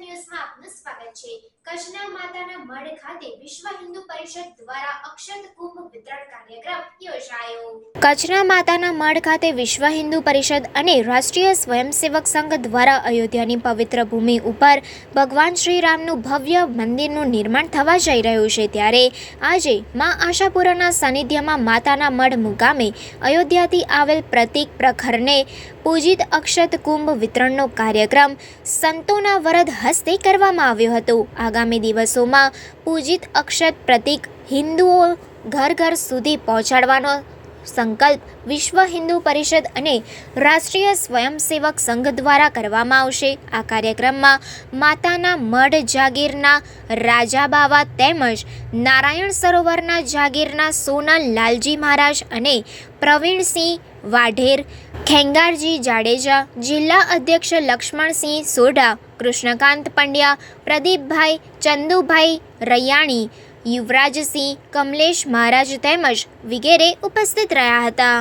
આપનું સ્વાગત છે. કચ્છના માતાના મઢ ખાતે વિશ્વ હિન્દુ પરિષદ દ્વારા અક્ષત કુંભ વિતરણ કાર્યક્રમ યોજાયો. કચ્છના માતાના મઢ ખાતે વિશ્વ હિન્દુ પરિષદ અને રાષ્ટ્રીય સ્વયંસેવક સંઘ દ્વારા અયોધ્યાની પવિત્ર ભૂમિ ઉપર ભગવાન શ્રી રામનું ભવ્ય મંદિરનું નિર્માણ થવા જઈ રહ્યું છે ત્યારે આજે મા આશાપુરાના સાનિધ્યમાં માતાના મઢ મુકામે અયોધ્યાથી આવેલ પ્રતિક પ્રખરને પૂજિત અક્ષત કુંભ વિતરણનો કાર્યક્રમ સંતોના વરદ હસ્તે કરવામાં આવ્યો હતો. આગામી દિવસોમાં પૂજિત અક્ષત પ્રતિક હિન્દુઓ ઘર ઘર સુધી પહોંચાડવાનો સંકલ્પ વિશ્વ હિન્દુ પરિષદ અને રાષ્ટ્રીય સ્વયંસેવક સંઘ દ્વારા કરવામાં આવશે. આ કાર્યક્રમમાં માતાના મઢ જાગીરના રાજા બાવા તેમજ નારાયણ સરોવરના જાગીરના સોના લાલજી મહારાજ અને પ્રવીણસિંહ વાઢેર, ખેંગારજી જાડેજા, જિલ્લા અધ્યક્ષ લક્ષ્મણસિંહ સોઢા, કૃષ્ણકાંત પંડ્યા, પ્રદીપભાઈ ચંદુભાઈ રૈયાણી યુવરાજસિંહ કમલેશ મહારાજ તેમજ વિગેરે ઉપસ્થિત રહ્યા હતા.